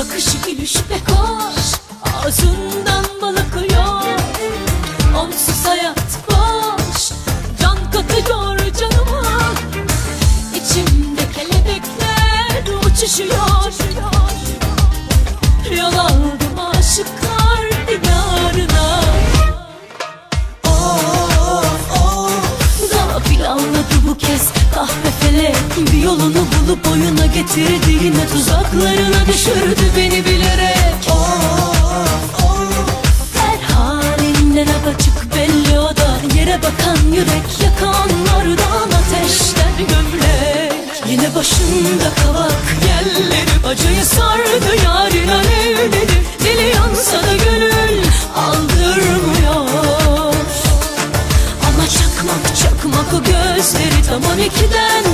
Bakışı gülüşü pek hoş Ağzından bal akıyor. Onsuz hayat boş Can katıyor canıma. İçimde kelebekler uçuşuyor. Yol aldım aşıklar diyarına. Gafil anladı bu kez. kahve felek Bir yolunu bulup oyuna getirdi Yine tuzaklarına düşürdü beni bilerek. Her halinden apaçık belli o da. Yere bakan yürek yakanlardan ateşten gömlek. Yine başında kavak yerleri Acıyı sardı yarın alevleri Dili yansa da gönül aldırmıyor. Ama çakmak çakmak o gözleri tam on ikiden